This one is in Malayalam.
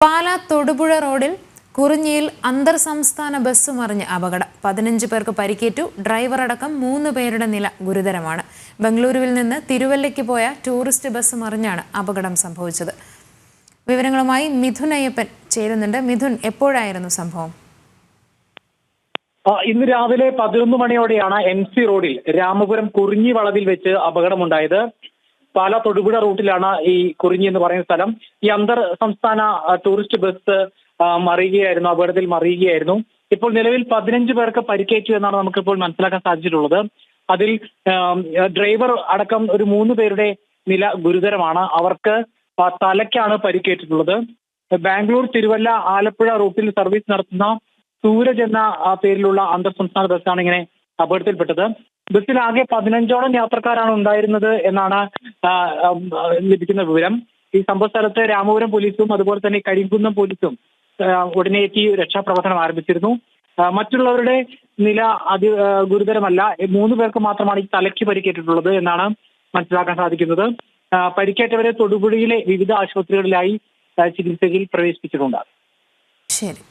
പാലാ തൊടുപുഴ റോഡിൽ കുറിഞ്ഞിയിൽ അന്തർ സംസ്ഥാന ബസ് മറിഞ്ഞ് അപകടം. പതിനഞ്ച് പേർക്ക് പരിക്കേറ്റു. ഡ്രൈവർ അടക്കം മൂന്ന് പേരുടെ നില ഗുരുതരമാണ്. ബംഗളൂരുവിൽ നിന്ന് തിരുവല്ലയ്ക്ക് പോയ ടൂറിസ്റ്റ് ബസ് മറിഞ്ഞാണ് അപകടം സംഭവിച്ചത്. വിവരങ്ങളുമായി മിഥുൻ അയ്യപ്പൻ ചേരുന്നുണ്ട്. മിഥുൻ എപ്പോഴായിരുന്നു സംഭവം? ഇന്ന് രാവിലെ പതിനൊന്ന് മണിയോടെയാണ് എം സി റോഡിൽ രാമപുരം കുറിഞ്ഞി വളവിൽ വെച്ച് അപകടമുണ്ടായത്. പാല തൊടുപുഴ റൂട്ടിലാണ് ഈ കുറിഞ്ഞി എന്ന് പറയുന്ന സ്ഥലം. ഈ അന്തർ സംസ്ഥാന ടൂറിസ്റ്റ് ബസ് മറിയുകയായിരുന്നു അപകടത്തിൽ മറിയുകയായിരുന്നു. ഇപ്പോൾ നിലവിൽ പതിനഞ്ച് പേർക്ക് പരിക്കേറ്റു എന്നാണ് നമുക്കിപ്പോൾ മനസ്സിലാക്കാൻ സാധിച്ചിട്ടുള്ളത്. അതിൽ ഡ്രൈവർ അടക്കം ഒരു മൂന്ന് പേരുടെ നില ഗുരുതരമാണ്. അവർക്ക് തലയ്ക്കാണ് പരിക്കേറ്റിട്ടുള്ളത്. ബാംഗ്ലൂർ തിരുവല്ല ആലപ്പുഴ റൂട്ടിൽ സർവീസ് നടത്തുന്ന സൂരജ് എന്ന പേരിലുള്ള അന്തർ സംസ്ഥാന ബസ്സാണ് ഇങ്ങനെ അപകടത്തിൽപ്പെട്ടത്. ബസ്സിൽ ആകെ പതിനഞ്ചോളം യാത്രക്കാരാണ് ഉണ്ടായിരുന്നത് എന്നാണ് ലഭിക്കുന്ന വിവരം. ഈ സംഭവ സ്ഥലത്ത് രാമപുരം പോലീസും അതുപോലെ തന്നെ കരിങ്കുന്നം പോലീസും ഉടനെ എത്തി രക്ഷാപ്രവർത്തനം ആരംഭിച്ചിരുന്നു. മറ്റുള്ളവരുടെ നില അതി ഗുരുതരമല്ല. മൂന്ന് പേർക്ക് മാത്രമാണ് ഈ തലയ്ക്ക് പരിക്കേറ്റിട്ടുള്ളത് എന്നാണ് മനസ്സിലാക്കാൻ സാധിക്കുന്നത്. പരിക്കേറ്റവരെ തൊടുപുഴയിലെ വിവിധ ആശുപത്രികളിലായി ചികിത്സയിൽ പ്രവേശിപ്പിച്ചിട്ടുണ്ട്. ശരി.